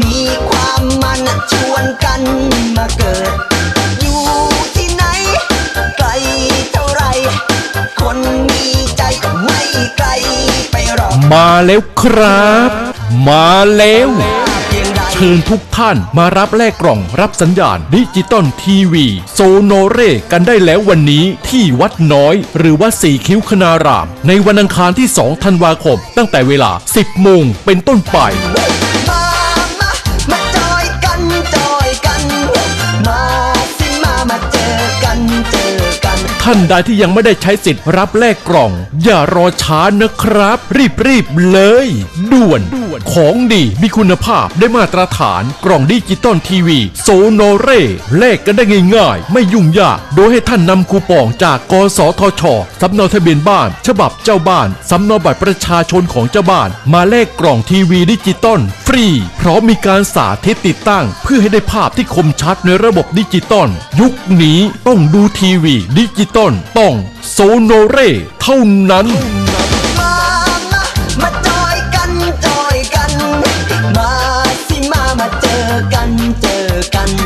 มีความมันชวนกันมาเกิด อยู่ที่ไหน ไกลเท่าไร คนมีใจก็ไม่ไกลไปหรอก มาแล้วครับ มาแล้ว เชิญทุกท่านมารับแลกกล่องรับสัญญาณดิจิตอลทีวี โซโนเรกันได้แล้ววันนี้ที่วัดน้อย หรือว่าสี่คิ้วคณาราม ในวันอังคารที่ 2 ธันวาคม ตั้งแต่เวลา 10 โมงเป็นต้นไป ท่านใดที่ยังไม่ได้ใช้สิทธิ์รับแลกกล่อง อย่ารอช้านะครับ รีบๆเลย ด่วน วนของดีมีคุณภาพได้มาตรฐานกล่องดิจิตอลทีวีโซโนเรแลกกันได้ง่ายๆ ไม่ยุ่งยาก โดยให้ท่านนำคูปองจากกสทชสำเนาทะเบียนบ้าน ฉบับเจ้าบ้านสำเนาบัตรประชาชนของเจ้าบ้าน มาแลกกล่องทีวีดิจิตอลฟรี พร้อมมีการสาธิตติดตั้ง เพื่อให้ได้ภาพที่คมชัดในระบบดิจิตอลยุคนี้ต้องดูทีวีดิจิตอลต้องโซโนเรเท่านั้น กันเจอกัน